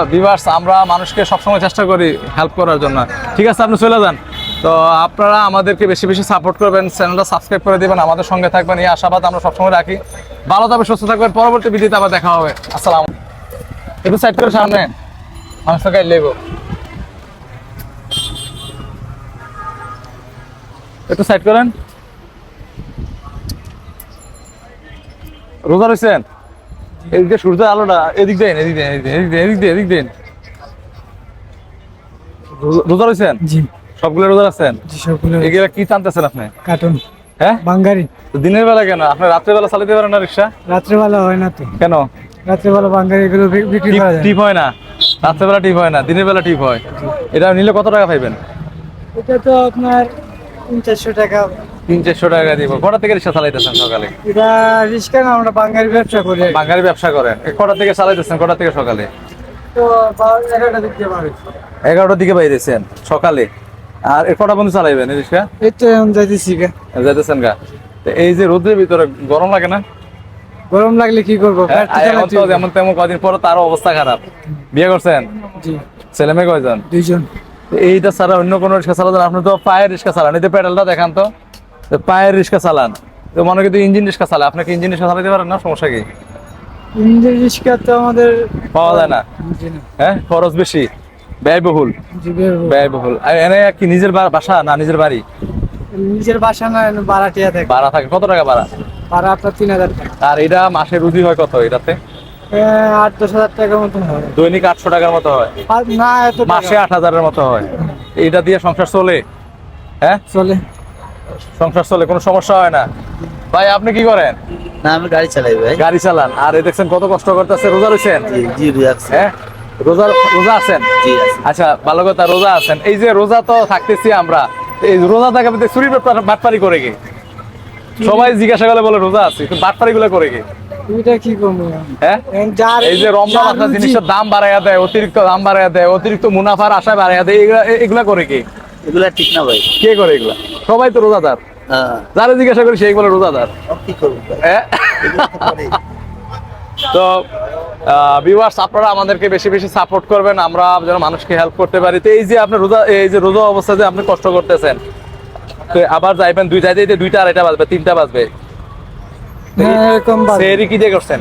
Viewers আমরা মানুষকে সবসময় চেষ্টা করি হেল্প করার জন্য। ঠিক আছে, আপনি চলে যান। তো আপনারা আমাদেরকে বেশি বেশি সাপোর্ট করবেন চ্যানেলটা সাবস্ক্রাইব করে দিবেন, আমাদের সঙ্গে থাকবেন। এই আশাবাদ আমরা সবসময় রাখি। ভালো থাকবে সুস্থ থাকবেন। পরবর্তী ভিডিওতে আবার দেখা হবে। আসসালাম একটু সাইড করে সামনে। মানুষ গাইড লেবো একটু সাইড করেন। রোজা রয়েছেন এদিক সূর্যের আলোটা এদিক দেন এদিক দেন এদিক দেন এদিক দেন এদিক দেন রোজা- রয়েছেন জি। সবগুলো রোজা আছেন জি সবগুলো এগুলা কি টানতেছেন আপনি? কার্টুন। হ্যাঁ? বাঙ্গারি। দিনের বেলা কেন? আপনি রাত্রেবেলা চালাতে পারেন না রিক্সা? রাত্রে বেলা হয় না তো। কেন? রাত্রেবেলা বাঙ্গারি এগুলো বিক্রি করা যায়। টিপ হয় না? রাত্রেবেলা টিপ হয় না দিনের বেলা টিপ হয়। এটা নিলে কত টাকা পাইবেন? এটা তো আপনার তিন চারশো টাকা তিন চারশো টাকা দিব কটা থেকে রিক্সা চালাইতেছেন সকালে? এটা রিক্সা না আমরা বাঙ্গারি ব্যবসা করি। বাঙালি ব্যবসা করেন কটা থেকে চালাইতেছেন কটা থেকে সকালে? এগারোটার দিকে বাইরেছেন সকালে? আর কটা বন্ধু চালাইবেন এই রিক্সা? এই তো যাইতেছি গা। যাইতেছেন গা। এই যে রোদের ভিতরে গরম লাগে না? গরম লাগলে কি করব? হ্যাঁ। যেমন তেমন কদিন পরে তার অবস্থা খারাপ। বিয়ে করছেন? ছেলে মেয়ে কয়জন? দুইজন। এইটা ছাড়া অন্য কোনো রিক্সা চালাতেন আপনি তো পায়ের রিক্সা চালান। এই যে পেডালটা দেখান তো। পায়ের রিক্সা চালান। তো মনে কিন্তু ইঞ্জিন রিক্সা চালায়। আপনাকে ইঞ্জিন রিক্সা চালাতে পারেন না? সমস্যা কি? ইঞ্জিন রিক্সা তো আমাদের পাওয়া যায় না। হ্যাঁ? খরচ বেশি। ব্যয়বহুল। ব্যয়বহুল। আর এনে কি নিজের বাসা না নিজের বাড়ি? নিজের বাসা না বারাটিয়া থাকে। ভাড়া থাকে। কত টাকা ভাড়া? ভাড়া আপনার তিন হাজার টাকা। আর এটা মাসে রুজি হয় কত এটাতে? আট দশ হাজার টাকার মতন হবে দৈনিক আটশো টাকার মতো হয়। না মাসে আট হাজারের মতো হয়। এটা দিয়ে সংসার চলে? হ্যাঁ? চলে। সংসার চলে কোনো সমস্যা হয় না। ভাই আপনি কি করেন? না আমি গাড়ি চালাই ভাই। গাড়ি চালান। আর এই দেখছেন কত কষ্ট করতেছে রোজা রয়েছেন জি জি রিয়াক্স হ্যাঁ? রোজা রোজা আছেন? জি আচ্ছা ভালো কথা রোজা আছেন। এই যে রোজা তো থাকতেছি আমরা এই রোজা থাকে চুরি বাটপার- করে কি? সবাই জিজ্ঞাসা করলে বলে রোজা আছে কিন্তু বাটপারি গুলো করে কি? এটা কি করব? হ্যাঁ? যার এই যে রমজান জিনিসের দাম বাড়াইয়া দেয় অতিরিক্ত দাম বাড়াইয়া দেয় অতিরিক্ত মুনাফার আশায় বাড়াইয়া দেয় এগুলা এগুলা করে কি? এগুলা ঠিক না ভাই। কে করে এগুলা? সবাই তো রোজাদার। হ্যাঁ। যারা জিজ্ঞাসা করি সেই বলে রোজাদার। তো ভিউয়ার্স আপনারা আমাদেরকে বেশি বেশি সাপোর্ট করবেন। আমরা যেন মানুষকে হেল্প করতে পারি। তো এই যে আপনি রোজা এই যে রোজা অবস্থাতে আপনি কষ্ট করতেছেন তো আবার যাইবেন দুই যাইতে দুইটা আড়াইটা বাজবে তিনটা বাজবে। হ্যাঁ এরকম সেরি কি দিয়ে করছেন?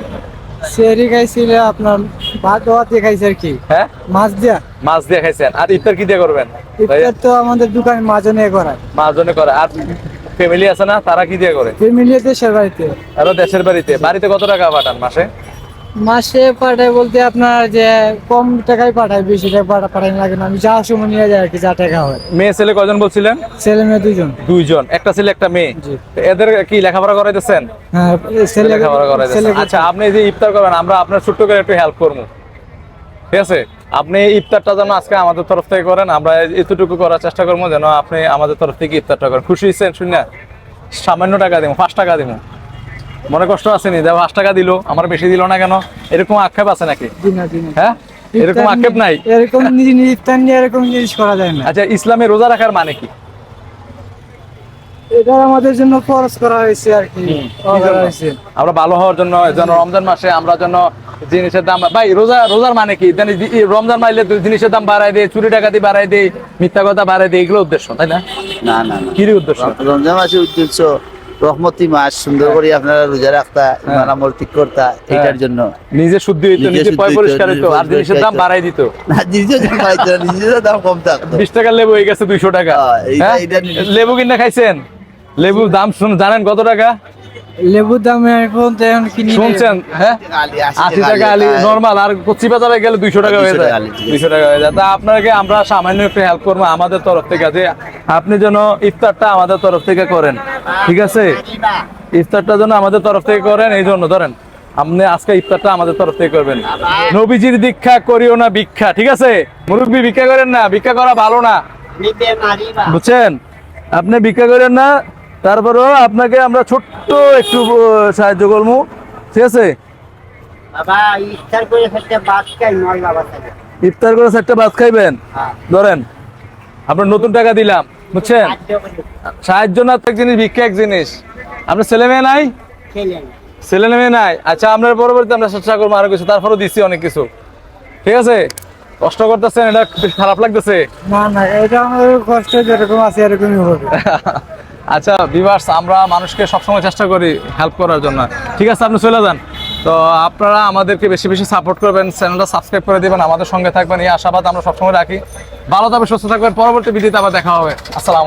সেরি খাইছিল আপনার ভাত ভাত দিয়ে খাইছে আর কি। হ্যাঁ? মাছ দিয়া। মাছ দিয়ে খাইছেন। আর ইফতার কি দিয়ে করবেন? ইফতার তো আমাদের দোকানে মাজনে করে। আর ফ্যামিলি আছে না? তারা কি দিয়ে করে? ফ্যামিলি দেশের বাড়িতে। আরও দেশের বাড়িতে। বাড়িতে কত টাকা পাঠান মাসে? মাসে পাঠায় বলতে আপনার যে কম টাকায় পাঠায় বেশি টাকা পাঠা পাঠাই লাগে না আমি যা সময় নিয়ে যাই আর কি যা টাকা হয়। মেয়ে ছেলে কয়জন বলছিলেন? ছেলে মেয়ে দুজন দুইজন একটা ছেলে একটা মেয়ে। এদের কি লেখাপড়া করাইতেছেন? হ্যাঁ ছেলে লেখাপড়া করাইতেছেন। আচ্ছা আপনি যে ইফতার করবেন আমরা আপনার ছোট্ট করে একটু হেল্প করব। ঠিক আছে? আপনি ইফতারটা যেন আজকে আমাদের তরফ থেকে করেন আমরা এতটুকু করার চেষ্টা করব যেন আপনি আমাদের তরফ থেকে ইফতারটা করেন। খুশি হয়েছেন শুনে? সামান্য টাকা দিব পাঁচ টাকা দিব। মনে কষ্ট আসেনি? দেখ পাঁচ টাকা দিল আমার বেশি দিল না কেন? এরকম আক্ষেপ আছে নাকি? হ্যাঁ? এরকম আক্ষেপ নাই? এরকম নিজে নিজে ইফতার নিয়ে এরকম জিনিস করা যায় না। আচ্ছা ইসলামে রোজা রাখার মানে কি? এটা আমাদের জন্য করা হয়েছে আর কি। কি আমরা ভালো হওয়ার জন্য যেন রমজান মাসে আমরা যেন জিনিসের দাম ভাই রোজা রোজার মানে কি? রমজান মাইলে জিনিসের দাম বাড়ায় দেয় চুরি টাকাতি বাড়ায় দেয় মিথ্যা কথা বাড়ায় দেয় এগুলো উদ্দেশ্য তাই না না না। কিরি উদ্দেশ্য? রমজান মাসের উদ্দেশ্য রহমতি মাস সুন্দর করে আপনারা রোজা রাখতা ইমান আমল ঠিক করতা এটার জন্য। নিজে শুদ্ধি হইতো নিজে পয় পরিষ্কার হইতো আর জিনিসের দাম বাড়াই দিত। না নিজে দাম না, নিজেরও দাম কম থাকতো। বিশ টাকার লেবু হয়ে গেছে দুইশো টাকা। হ্যাঁ, হ্যাঁ? লেবু কিনা খাইছেন? লেবু দাম শুন- জানেন কত টাকা? লেবুর দাম এখন তো এখন কিনি শুনছেন? হ্যাঁ? আশি টাকা আলি। নর্মাল আর কচি বাজারে গেলে দুইশো টাকা হয়ে যায়। দুইশো টাকা হয়ে যায়। তা আপনাকে আমরা সামান্য একটু হেল্প করব আমাদের তরফ থেকে যে আপনি যেন ইফতারটা আমাদের তরফ থেকে করেন। ঠিক আছে? ইফতারটা যেন আমাদের তরফ থেকে করেন এই জন্য ধরেন আপনি আজকে ইফতারটা আমাদের তরফ থেকে করবেন। নবীজির দীক্ষা করিও না ভিক্ষা ঠিক আছে? মুরব্বী ভিক্ষা করেন না ভিক্ষা করা ভালো না। বুঝছেন? আপনি ভিক্ষা করেন না তারপরেও আপনাকে আমরা ছোট্ট একটু সাহায্য করব। ঠিক আছে? ইফতার করে চারটা ভাত খাইবেন? ধরেন আপনার নতুন টাকা দিলাম বুঝছেন? সাহায্য না তো এক জিনিস ভিক্ষা এক জিনিস। আপনার ছেলে মেয়ে নাই? ছেলে মেয়ে নাই? আচ্ছা আমরা পরবর্তী আমরা চেষ্টা করব আরও কিছু তারপরেও দিচ্ছি অনেক কিছু। ঠিক আছে? কষ্ট করতেছেন এটা খারাপ লাগতেছে। না না এটা আমাদের কষ্ট যেরকম আছে এরকমই হবে। আচ্ছা বিভার্স আমরা মানুষকে সবসময় চেষ্টা করি হেল্প করার জন্য। ঠিক আছে, আপনি চলে যান। তো আপনারা আমাদেরকে বেশি বেশি সাপোর্ট করবেন চ্যানেলটা সাবস্ক্রাইব করে দেবেন, আমাদের সঙ্গে থাকবেন। এই আশাবাদ আমরা সবসময় রাখি। ভালো থাকবে সুস্থ থাকবেন। পরবর্তী ভিডিওতে আবার দেখা হবে। আসসালাম